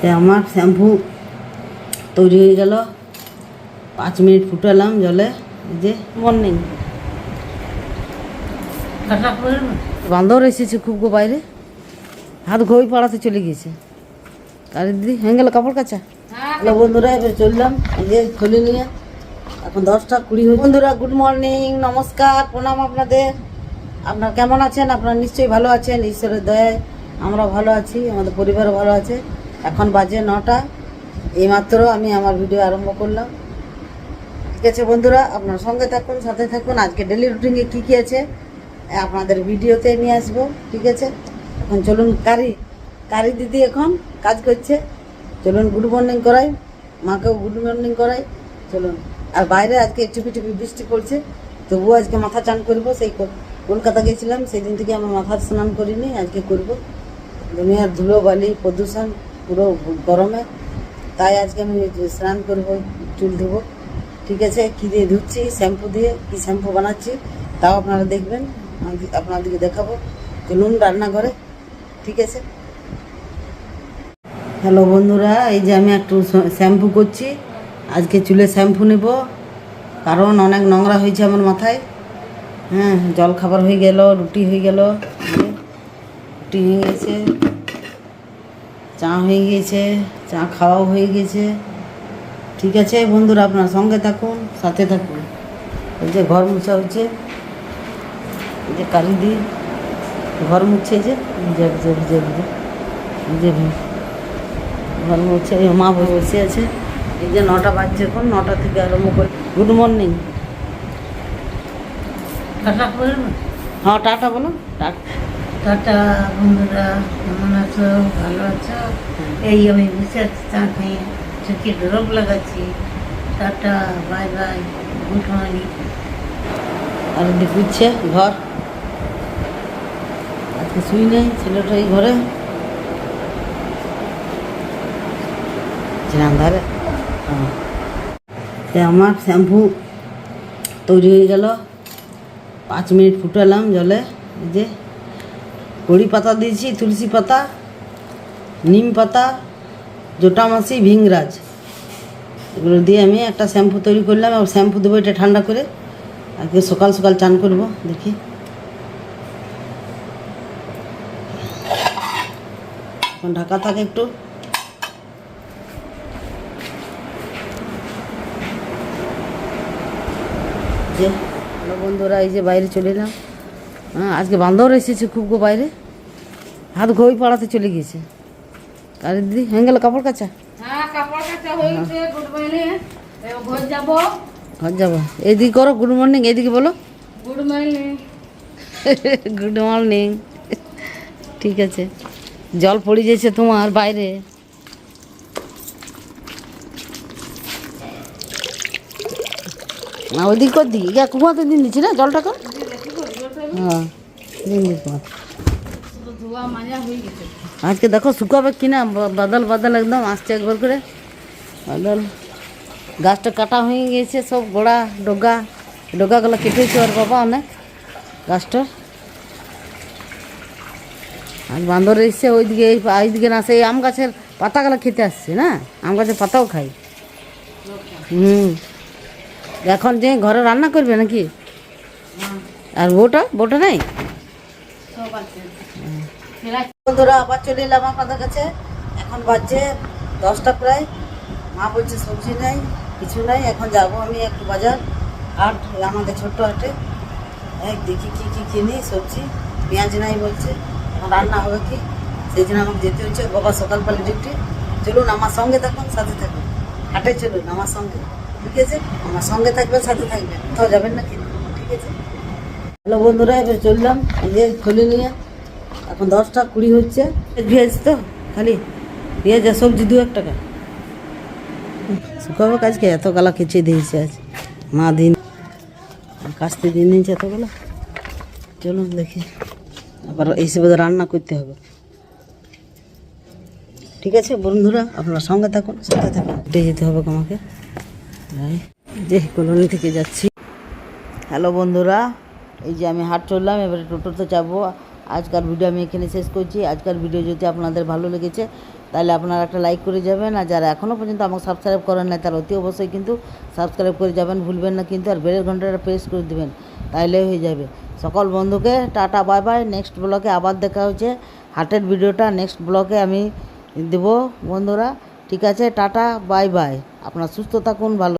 তো আমার শ্যাম্পু তৈরি হয়ে গেল। পাঁচ মিনিট ফুটালাম জলে যে। মর্নিং। বান্দর এসেছে খুব গো বাইরে। হাত ঘই পাড়াতে চলে গিয়েছে। আরে দিদি হয়ে গেল কাপড় কাচা? বন্ধুরা এবার চললাম। যে খুলে নিয়ে। এখন দশটা কুড়ি হয়ে বন্ধুরা গুড মর্নিং নমস্কার প্রণাম আপনাদের। আপনার কেমন আছেন? আপনারা নিশ্চয়ই ভালো আছেন। ঈশ্বরের দয়ায় আমরা ভালো আছি আমাদের পরিবারও ভালো আছে। এখন বাজে নটা। এইমাত্র আমি আমার ভিডিও আরম্ভ করলাম। ঠিক আছে বন্ধুরা, আপনার সঙ্গে থাকুন, সাথে থাকুন। আজকে ডেলি রুটিনে কী কী আছে আপনাদের ভিডিওতে নিয়ে আসব। ঠিক আছে? এখন চলুন, কারি। কারি দিদি এখন কাজ করছে। চলুন, গুড মর্নিং করাই। মাকেও গুড মর্নিং করাই। চলুন। আর বাইরে আজকে চুপি চুপি বৃষ্টি পড়ছে। তবুও আজকে মাথা চান করব। সেই কলকাতা গেছিলাম। সেই দিন থেকে আমার মাথার স্নান করিনি, আজকে করব। দুনিয়ার ধুলো বালি, প্রদূষণ। পুরো গরমে। তাই আজকে আমি স্নান করব, চুল ধুবো। ঠিক আছে? কী দিয়ে ধুচ্ছি? শ্যাম্পু দিয়ে কী শ্যাম্পু বানাচ্ছি? তাও আপনারা দেখবেন। আপনাদেরকে দেখাবো চলুন রান্নাঘরে। ঠিক আছে? হ্যালো বন্ধুরা, এই যে আমি একটু শ্যাম্পু করছি। আজকে চুলে শ্যাম্পু নেব। কারণ অনেক নোংরা হয়েছে আমার মাথায়। হ্যাঁ জল খাবার হয়ে গেল, রুটি হয়ে গেল। রুটি হয়ে গেছে। চা হয়ে গেছে চা খাওয়াও হয়ে গেছে। ঠিক আছে বন্ধুরা আপনার সঙ্গে থাকুন সাথে থাকুন। এই যে ঘর মুছা হচ্ছে এই যে কালি দিই ঘর মুছে যে ভিজে ভিজে ভিজে ভিজে ভিজে ভিজে ঘর মুছে মা বসে আছে। এই যে নটা বাজছে এখন নটা থেকে আরম্ভ করে গুড মর্নিং। হ্যাঁ টাটা বলো টাটা। টাটা, বন্ধুরা, কেমন আছো? ভালো আছো? এই আমি বসে আছি চা খেয়ে চোখে ড্রপ লাগাচ্ছি। Tata, bye bye, good morning. আর দি বুঝছে ঘর। আজকে শুই নেই, ছেলেটা এই ঘরে। ধারে হ্যাঁ। আমার শ্যাম্পু তৈরি হয়ে গেল। পাঁচ মিনিট ফুটালাম জলে যে। কড়ি পাতা দিয়েছি, তুলসী পাতা, নিম পাতা জটামাসি ভিংরাজ। এগুলো দিয়ে আমি একটা শ্যাম্পু তৈরি করলাম আর শ্যাম্পু দেবো এটা ঠান্ডা করে। আজকে সকাল সকাল চান করব, দেখি। এখন ঢাকা থাকে একটু। বন্ধুরা, এই যে বাইরে চলে এলাম। আজকে বান্দর এসেছে খুব গো বাইরে। হাত ঘই পাড়াতে চলে গিয়েছে। আরে দিদি হয়ে গেল কাপড় কাচা? হ্যাঁ ঘর যাব? এদিকে করো গুড মর্নিং এদিকে বলো। গুড মর্নিং গুড মর্নিং ঠিক আছে। জল পড়ে যাচ্ছে তোমার বাইরে। না ওইদিক কর দিকে। ইয়া কুয়াতে দিন দিচ্ছি না জলটা কর আজকে দেখো শুকাবে কিনা বাদল বাদল একদম আসছে একবার করে। বাদল, গাছটা কাটা হয়ে গেছে সব গোড়া, ডগা, ডগাগুলো কেটেছে ওর বাবা অনেক গাছটার আর বান্দর এসছে ওইদিকে, এই এইদিকে না, সেই আম গাছের পাতাগুলো খেতে আসছে না? আম গাছের পাতাও খাই হুম। এখন যে ঘরে রান্না করবে নাকি? আর বউটা বউটা নেই? বন্ধুরা, আবার চলে এলাম আপনাদের কাছে। এখন বাজছে দশটা প্রায়। মা বলছে সবজি নাই, কিছু নাই, এখন যাব আমি একটু বাজার। হাট আমাদের ছোট্ট হাটে। এই দেখি কি কি কিনি, সবজি। পেঁয়াজ নাই বলছে। এখন রান্না হবে কি? সেই জন্য আমাকে যেতে হচ্ছে বাবা সকালবেলা ডিউটি চলুন আমার সঙ্গে থাকুন, সাথে থাকুন। হাটে চলুন, আমার সঙ্গে। ঠিক আছে? আমার সঙ্গে থাকবেন, সাথে থাকবেন। কোথাও যাবেন না কিন্তু, ঠিক আছে? হ্যালো বন্ধুরা, এবার চললাম। এই খুলে নিয়ে এখন দশটা কুড়ি হচ্ছে। পেঁয়াজ তো, খালি। পেঁয়াজ আর সবজি দু এক টাকা। শুকাবো কাজকে এত গালা খেচে দিয়েছে আজ। মা দিন কাস্তে দিন নিয়েছে এতগুলো। চলুন দেখি। আবার এই সব রান্না করতে হবে। ঠিক আছে, বন্ধুরা, আপনারা সঙ্গে থাকুন, সাথে থাকুন। হেঁটে যেতে হবে আমাকে যে কলোনি থেকে যাচ্ছি। হ্যালো, বন্ধুরা। এই যে আমি হাট চললাম এবারে টোটোতে যাব। আজকাল ভিডিও আমি এখানে শেষ করছি। আজকাল ভিডিও যদি আপনাদের ভালো লেগেছে, তাহলে আপনারা একটা লাইক করে যাবেন। আর যারা এখনও পর্যন্ত আমাকে সাবস্ক্রাইব করেন না তারা অতি অবশ্যই কিন্তু সাবস্ক্রাইব করে যাবেন। ভুলবেন না কিন্তু, আর বেলের ঘন্টাটা প্রেস করে দেবেন, তাইলে হয়ে যাবে। সকল বন্ধুকে টাটা বাই বাই নেক্সট ব্লগে আবার দেখা হচ্ছে। হাটের ভিডিওটা নেক্সট ব্লগে আমি দেবো, বন্ধুরা। ঠিক আছে, টাটা বাই বাই আপনার সুস্থ থাকুন, ভালো